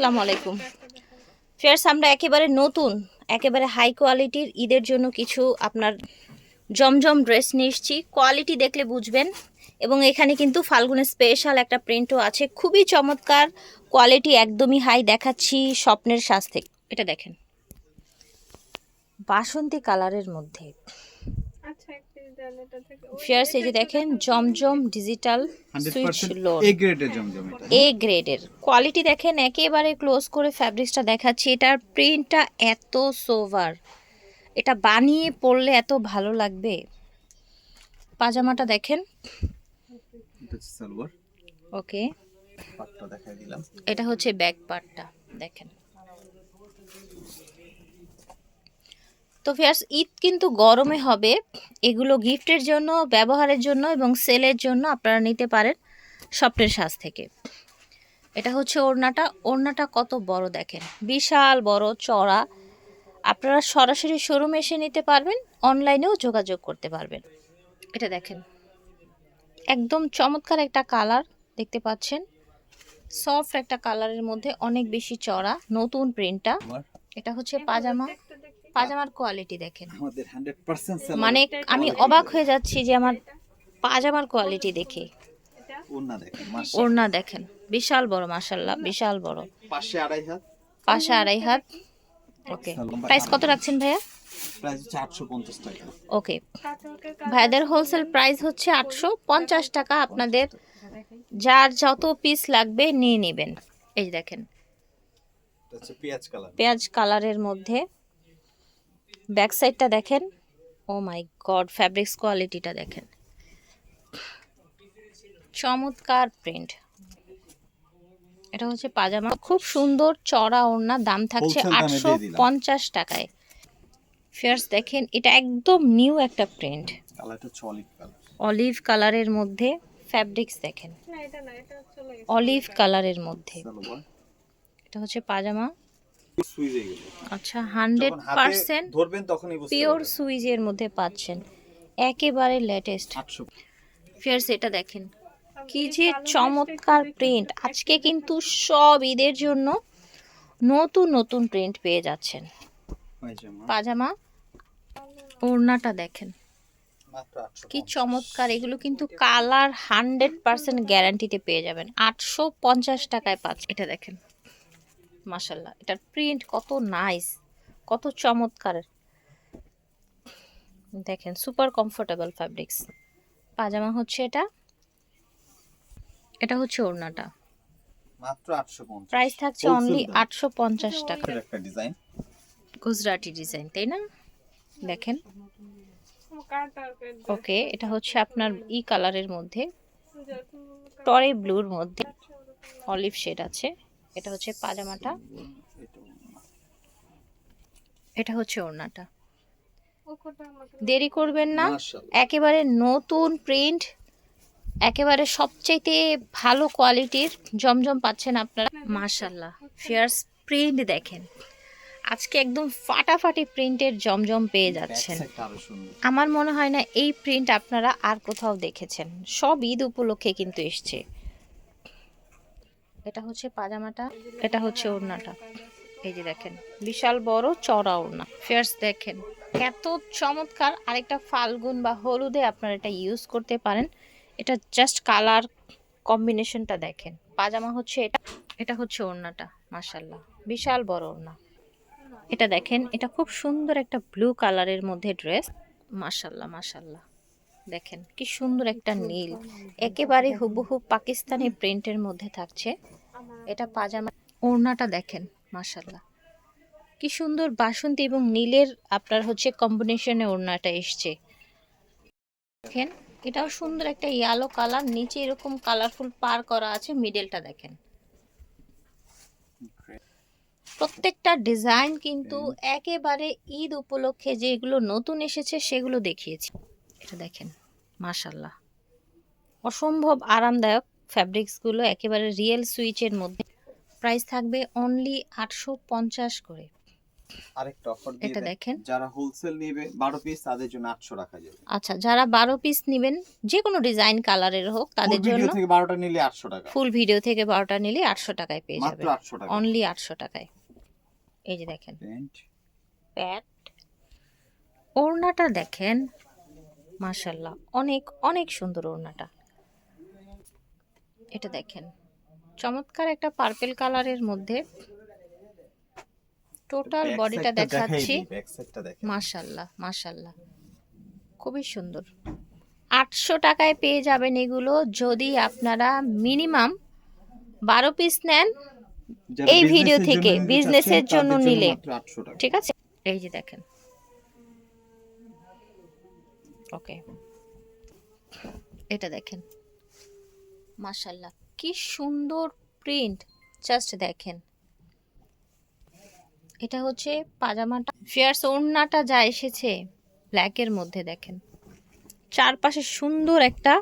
আসসালামু আলাইকুম। ফেয়ার্স, আমরা একেবারে নতুন, একেবারে হাই কোয়ালিটির ঈদের জন্য কিছু আপনার জমজম ড্রেস নিয়ে এসেছি। কোয়ালিটি দেখলে বুঝবেন এবং এখানে কিন্তু ফাল্গুনের স্পেশাল একটা প্রিন্টও আছে। খুবই চমৎকার কোয়ালিটি একদমই হাই দেখাচ্ছি স্বপ্নের থেকে। এটা দেখেন। বাসন্তী কালারের মধ্যে ফেয়ার্স এই যে দেখেন জমজম ডিজিটাল সুইচ লোড। এ গ্রেডের জমজম এটা। এ গ্রেডের কোয়ালিটি দেখেন একেবারে ক্লোজ করে ফ্যাব্রিক্সটা দেখাচ্ছি। এটার প্রিন্টটা এত সোভার এটা বানিয়ে পরলে এত ভালো লাগবে। পাজামাটা দেখেন। এটা হচ্ছে সালোয়ার ওকে এটা হচ্ছে ব্যাক পার্টটা দেখেন। তো ফিয়ার্স ঈদ কিন্তু গরমে হবে। এগুলো গিফটের জন্য ব্যবহারের জন্য এবং সেলের জন্য আপনারা নিতে পারেন স্বপ্নের সাজ থেকে। এটা হচ্ছে ওড়নাটা। ওড়নাটা কত বড় দেখেন। বিশাল বড় চড়া। আপনারা সরাসরি শোরুমে এসে নিতে পারবেন অনলাইনেও যোগাযোগ করতে পারবেন। এটা দেখেন। একদম চমৎকার একটা কালার দেখতে পাচ্ছেন। সফট একটা কালারের মধ্যে অনেক বেশি চড়া নতুন প্রিন্টটা। এটা হচ্ছে পাজামা। পাজামার কোয়ালিটি দেখেন। আমাদের 100% মানে আমি অবাক হয়ে যাচ্ছি যে আমার পাজামার কোয়ালিটি দেখে। ওন্না দেখেন ওড়না দেখেন বিশাল বড় মাশাল্লাহ বিশাল বড়। পাশে আড়াই হাত। পাশে আড়াই হাত। ওকে প্রাইস কত রাখছেন ভাইয়া? প্রাইস হচ্ছে 850 টাকা। ওকে ভাইয়াদের হোলসেল প্রাইস হচ্ছে আটশো পঞ্চাশ টাকা। আপনাদের যার যত পিস লাগবে নিয়ে নেবেন। এই দেখেন। পেঁয়াজ কালার পেঁয়াজ কালারের মধ্যে ব্যাক সাইডটা দেখেন। ও মাই গড ফ্যাব্রিক্স কোয়ালিটিটা দেখেন। চমৎকার প্রিন্ট। এটা হচ্ছে পাজামা। খুব সুন্দর চড়া ওড়না দাম থাকছে আটশো পঞ্চাশ টাকায়। ফিয়ার্স দেখেন এটা একদম নিউ একটা প্রিন্ট। অলিভ কালারের মধ্যে ফ্যাব্রিক্স দেখেন। না এটা না এটা চলে গেছে। অলিভ কালারের মধ্যে। এটা হচ্ছে পাজামা। সুইজ হয়ে গেল আচ্ছা হান্ড্রেড যখন হাতে পার্সেন্ট ধরবেন তখনই বুঝতে পিওর সুইজের মধ্যে পাচ্ছেন। একেবারে লেটেস্ট 800 ফিয়ার্স এটা দেখেন কি যে চমৎকার প্রিন্ট আজকে কিন্তু সব ঈদের জন্য নতুন নতুন প্রিন্ট পেয়ে যাচ্ছেন। পাজামা ওড়নাটা দেখেন। কি চমৎকার এগুলো কিন্তু কালার হান্ড্রেড পার্সেন্ট গ্যারান্টিতে পেয়ে যাবেন। আটশো পঞ্চাশ টাকায় পাচ্ছেন। এটা দেখেন। মাসাল্লাহ এটার প্রিন্ট কত নাইস কত চমৎকার। দেখেন সুপার কমফোর্টেবল ফ্যাব্রিক্স পাজামা হচ্ছে এটা? এটা হচ্ছে ওড়নাটা। মাত্র 850 প্রাইস থাকছে অনলি দাম। আটশো পঞ্চাশ টাকা। একটা ডিজাইন গুজরাটি ডিজাইন তাই না? দেখেন। ওকে এটা হচ্ছে আপনার ই কালারের মধ্যে। টরে ব্লুর মধ্যে। অলিভ শেড আছে। এটা হচ্ছে পাজামাটা। এটা হচ্ছে ওড়নাটা। দেরি করবেন না। একেবারে নতুন প্রিন্ট। একেবারে সবচাইতে ভালো কোয়ালিটির জমজম পাচ্ছেন আপনারা। মাশাল্লাহ ফেয়ার্স প্রিন্ট দেখেন। আজকে একদম ফাটাফাটি প্রিন্টের জমজম পেয়ে যাচ্ছেন। আমার মনে হয় না এই প্রিন্ট আপনারা আর কোথাও দেখেছেন। সব ঈদ উপলক্ষে কিন্তু এসছে। এটা হচ্ছে পাজামাটা, এটা হচ্ছে ওড়নাটা। এই যে দেখেন, বিশাল বড় চড়া ওড়না। ফেয়ার্স দেখেন, এত চমৎকার আরেকটা ফাল্গুন বা হলুদে আপনারা এটা ইউজ করতে পারেন। এটা জাস্ট কালার কম্বিনেশনটা দেখেন। পাজামা হচ্ছে এটা এটা হচ্ছে ওড়নাটা মাসাল্লাহ বিশাল বড় ওড়না। এটা দেখেন, এটা খুব সুন্দর একটা ব্লু কালারের মধ্যে ড্রেস মাশাল্লাহ মাশাল্লাহ দেখেন, কি সুন্দর একটা নীল। একেবারে হুবহু পাকিস্তানি প্রিন্টের মধ্যে থাকছে। এটা পাজামা। ওড়নাটা দেখেন মাশাল্লাহ কি সুন্দর বাসন্তী এবং নীলের আপনার হচ্ছে কম্বিনেশনে ওড়নাটা এসছে। দেখেন, এটাও সুন্দর একটা ইয়েলো কালার নিচে এরকম কালারফুল পার করা আছে মিডলটা দেখেন। প্রত্যেকটা ডিজাইন কিন্তু একেবারে ঈদ উপলক্ষে যেগুলো নতুন এসেছে, সেগুলো দেখিয়েছি। এটা দেখেন মাশাল্লাহ অসম্ভব আরামদায়ক। ফ্যাব্রিক্সগুলো একেবারে রিয়েল সুইচের মধ্যে। প্রাইস থাকবে অনলি আটশো পঞ্চাশ করে। আরেকটা অফার দিয়ে এটা দেখেন। যারা হোলসেল নেবে বারো পিস তাদের জন্য আটশো রাখা যাবে। আচ্ছা যারা বারো পিস নেবেন যে কোনো ডিজাইন কালারের হোক তাদের জন্য থেকে বারোটা নিলে আটশো টাকা। ফুল ভিডিও থেকে বারোটা নিলে আটশো টাকায় পেয়ে মাত্র যাবেন। আটশো টাকা। অনলি আটশো টাকায়। এই যে দেখেন। প্যান্ট ওড়নাটা দেখেন মাশাল্লাহ অনেক অনেক সুন্দর ওড়নাটা। এটা দেখেন। চমৎকার একটা পার্পেল কালারের মধ্যে টোটাল বডিটা দেখাচ্ছি। মাশাল্লাহ মাশাল্লাহ। খুবই সুন্দর। আটশো টাকায় পেয়ে যাবেন এগুলো যদি আপনারা মিনিমাম বারো পিস নেন এই ভিডিও থেকে, এর জন্য নিলে। মাত্র 800 টাকা। ঠিক আছে? এই যে দেখেন। ওকে এটা দেখেন। মাশাল্লাহ কি সুন্দর প্রিন্ট জাস্ট দেখেন। এটা হচ্ছে পাজামাটা ফিয়ার্স ওড়নাটা যা এসেছে ব্ল্যাকের মধ্যে দেখেন। চারপাশে সুন্দর একটা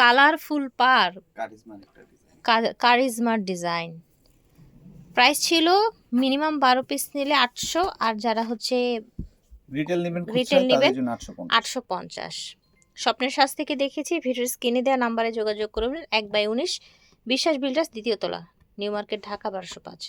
কালারফুল পার কারিজমার ডিজাইন প্রাইস ছিল মিনিমাম বারো পিস নিলে আটশো আর যারা হচ্ছে রিটেল নেবেন Retail নেবেন, তাদের জন্য 850 আটশো পঞ্চাশ। স্বপ্নের সাজ থেকে দেখেছি, ভিডিওর স্ক্রিনে দেওয়া নাম্বারে যোগাযোগ করবেন, এক বাই উনিশ, বিশ্বাস বিল্ডার্স, দ্বিতীয় তলা, নিউ মার্কেট, ঢাকা, বারোশো পাঁচ।